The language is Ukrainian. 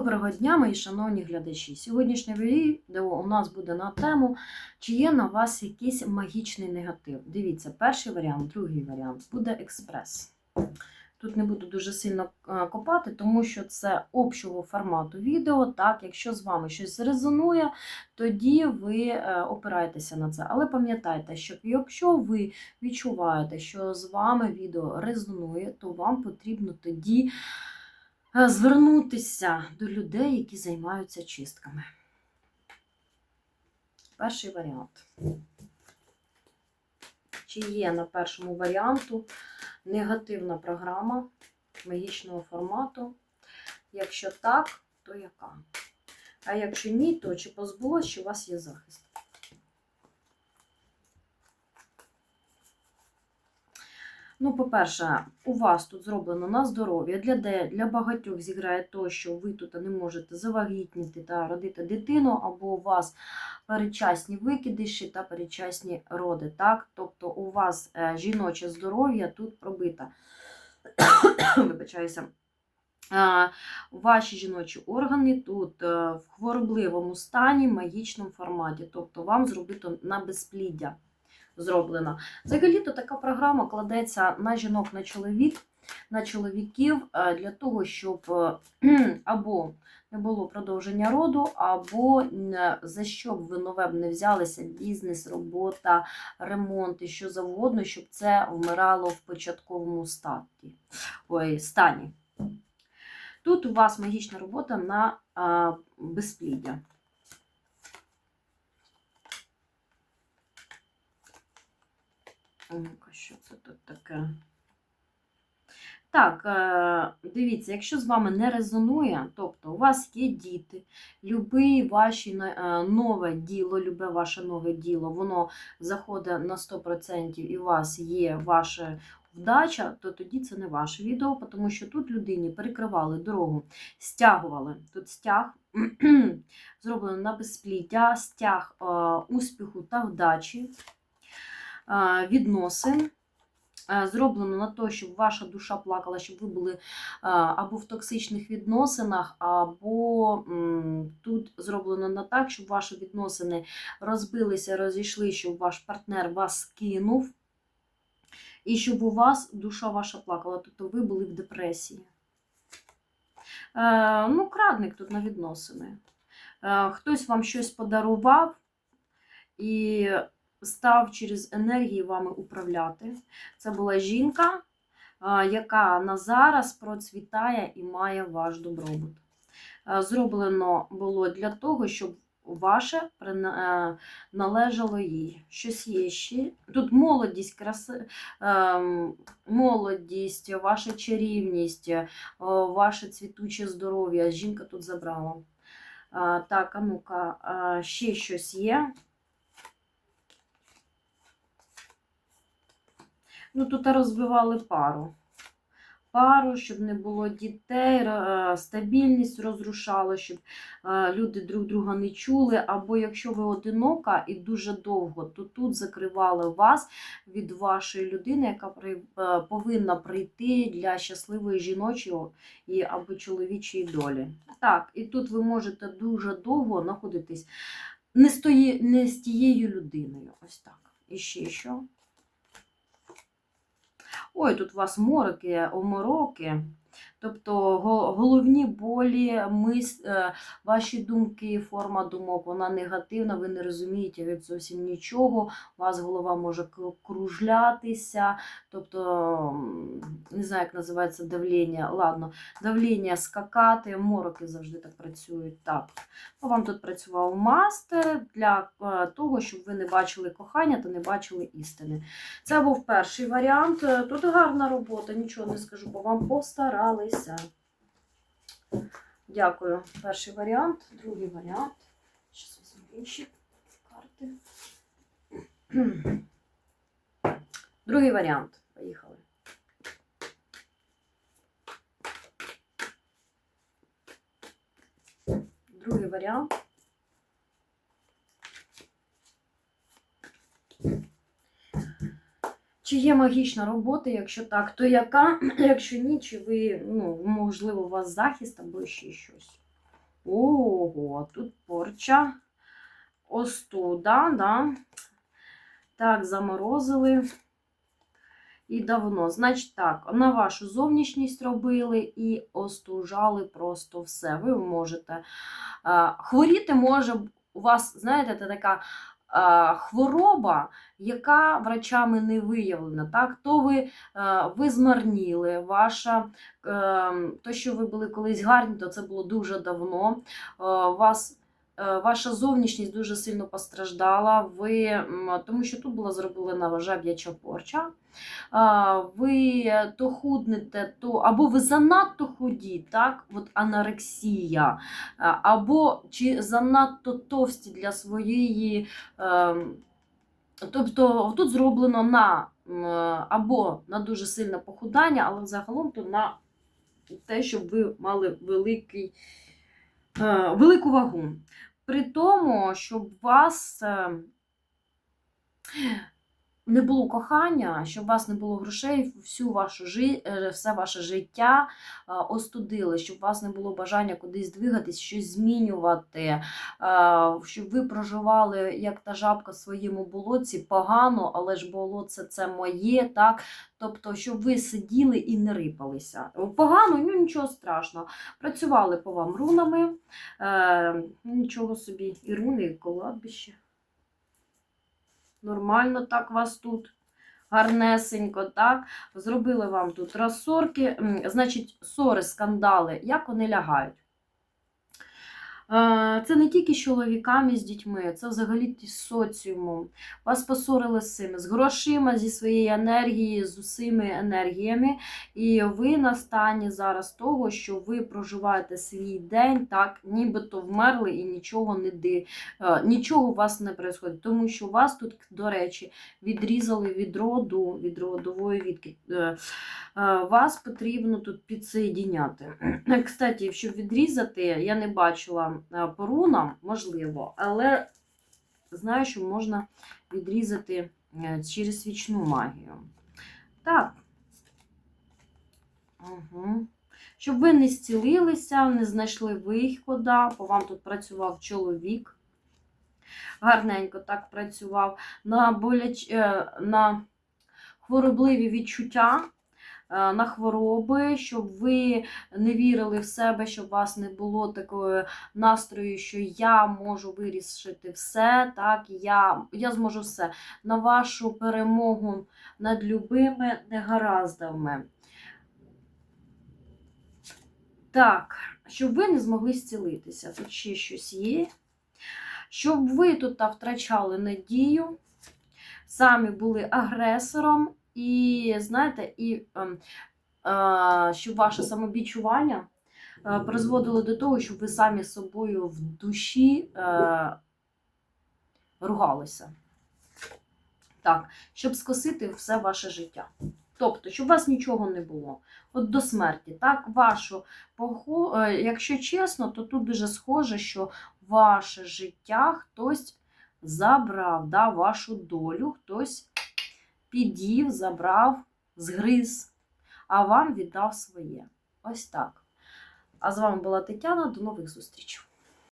Доброго дня, мої шановні глядачі. Сьогоднішнє відео у нас буде на тему, чи є на вас якийсь магічний негатив. Дивіться, перший варіант, другий варіант буде експрес. Тут не буду дуже сильно е, копати, тому що це общого формату відео. Так, якщо з вами щось резонує, тоді ви е, опираєтеся на це. Але пам'ятайте, що якщо ви відчуваєте, що з вами відео резонує, то вам потрібно тоді звернутися до людей, які займаються чистками. Перший варіант. Чи є на першому варіанту негативна програма магічного формату? Якщо так, то яка? А якщо ні, то чи позбулось, що у вас є захист? Ну, по-перше, у вас тут зроблено на здоров'я. Для, для багатьох зіграє то, що ви тут не можете завагітніти та родити дитину, або у вас передчасні викидиші та передчасні роди. Так? Тобто у вас е, жіноче здоров'я тут пробите. Вибачаюся. Ваші жіночі органи тут е, в хворобливому стані, магічному форматі. Тобто вам зробито на безпліддя зроблено. Взагалі-то така програма кладеться на жінок, на чоловік, на чоловіків е, для того, щоб е, або не було продовження роду, або е, за що б ви нове б не взялися, бізнес, робота, ремонт і що завгодно, щоб це вмирало в початковому статі, ой, стані. Тут у вас магічна робота на безпліддя. Ну-ка, що це тут таке? Так, е, дивіться, якщо з вами не резонує, тобто у вас є діти, любе ваше нове діло, любе ваше нове діло, воно заходить на 100% і у вас є ваша вдача, то тоді це не ваше відео, тому що тут людині перекривали дорогу, стягували. Тут стяг зроблено на безпліття, стяг е, успіху та вдачі відносин. Зроблено на те, щоб ваша душа плакала, щоб ви були або в токсичних відносинах, або тут зроблено на так, щоб ваші відносини розбилися, розійшли, щоб ваш партнер вас кинув, і щоб у вас душа ваша плакала, тобто ви були в депресії. Ну, крадник тут на відносини. Хтось вам щось подарував і став через енергії вами управляти. Це була жінка, яка на зараз процвітає і має ваш добробут. Е, Зроблено було для того, щоб ваше е, належало їй. Щось є ще. Тут молодість, краси, ем, молодість, ваша чарівність, е, ваше цвітуче здоров'я. Жінка тут забрала. Так, а ну-ка, ще щось є. Ну, тут розбивали пару. Пару, щоб не було дітей, е, стабільність розрушала, щоб е, люди друг друга не чули. Або якщо ви одинока і дуже довго, то тут закривали вас від вашої людини, яка е, повинна прийти для щасливої жіночої і або чоловічої долі. Так, і тут ви можете дуже довго знаходитись не з тією людиною. Ось так. І ще що? Ой, тут у вас мороки, омороки. Тобто головні болі, мис, е, ваші думки, форма думок, вона негативна, ви не розумієте від зовсім нічого. У вас голова може кружлятися, тобто, не знаю, як називається давлення. Ладно, давлення скакати, мороки завжди так працюють. Так. Ну, Вам тут працював мастер для е, того, щоб ви не бачили кохання та не бачили істини. Це був перший варіант. Е, Тут гарна робота, нічого не скажу, бо вам постаралися. Дякую. Перший варіант, другий варіант. Зараз візьму інші карти. Другий варіант. Поїхали. Другий варіант. Чи є магічна робота? Якщо так, то яка? Якщо ні, чи ви, ну, можливо, у вас захист або ще щось. Ого, тут порча. Остуда, да. Так, заморозили. І давно. Значить так, на вашу зовнішність робили і остужали просто все. Ви можете. Хворіти може у вас, знаєте, це така хвороба, яка врачами не виявлена. Так? То ви, ви змарніли, ваша, е, то, що ви були колись гарні, то це було дуже давно. А, вас Е, Ваша зовнішність дуже сильно постраждала, ви, тому що тут була зроблена жаб'яча порча. Ви то худнете, то або ви занадто худі, так? От анорексія, або чи занадто товсті для своєї. ем, Тобто тут зроблено на або на дуже сильне похудання, але загалом то на те, щоб ви мали великий, е, велику вагу. При тому, щоб вас е, не було кохання, щоб у вас не було грошей, всю вашу жи... е, все ваше життя остудили, щоб у вас не було бажання кудись двигатись, щось змінювати, щоб ви проживали як та жабка в своєму болоці погано, але ж болоце це моє, так? Тобто, щоб ви сиділи і не рипалися. Погано, ну нічого страшного. Працювали по вам рунами. Е, нічого собі, і руни, і кладбище. Нормально так вас тут. Гарнесенько, так. Зробили вам тут розсорки. Значить, сори, скандали, як вони лягають. Це не тільки з чоловіками, з дітьми, це взагалі з соціумом. Вас посорили з цими, з грошима, зі своєю енергією, з усіми енергіями. І ви на стані зараз того, що ви проживаєте свій день, так, нібито вмерли і нічого не ди, е, нічого у вас не відбувається. Тому що вас тут, до речі, відрізали від роду, від родової відки. Е, е, Вас потрібно тут підсоєдіняти. Кстати, щоб відрізати, я не бачила по рунам, можливо, але знаю, що можна відрізати е, через свічну магію. Так. Угу. Щоб ви не зцілилися, не знайшли виходу, бо вам тут працював чоловік. Гарненько так працював. На, боляч... е, на хворобливі відчуття, е, на хвороби, щоб ви не вірили в себе, щоб у вас не було такого настрою, що я можу вирішити все, так, я, я зможу все. На вашу перемогу над любими негараздами. Так, щоб ви не змогли зцілитися. Тут ще щось є. Щоб ви тут втрачали надію, самі були агресором, і, знаєте, і щоб ваше самобічування е, призводило до того, щоб ви самі з собою в душі е, ругалися. Так, щоб скосити все ваше життя. Тобто, щоб у вас нічого не було. От до смерті, так, вашу е, якщо чесно, то тут дуже схоже, що ваше життя хтось забрав, да, вашу долю, хтось підів, забрав, згриз, а вам віддав своє. Ось так. А з вами була Тетяна. До нових зустрічей.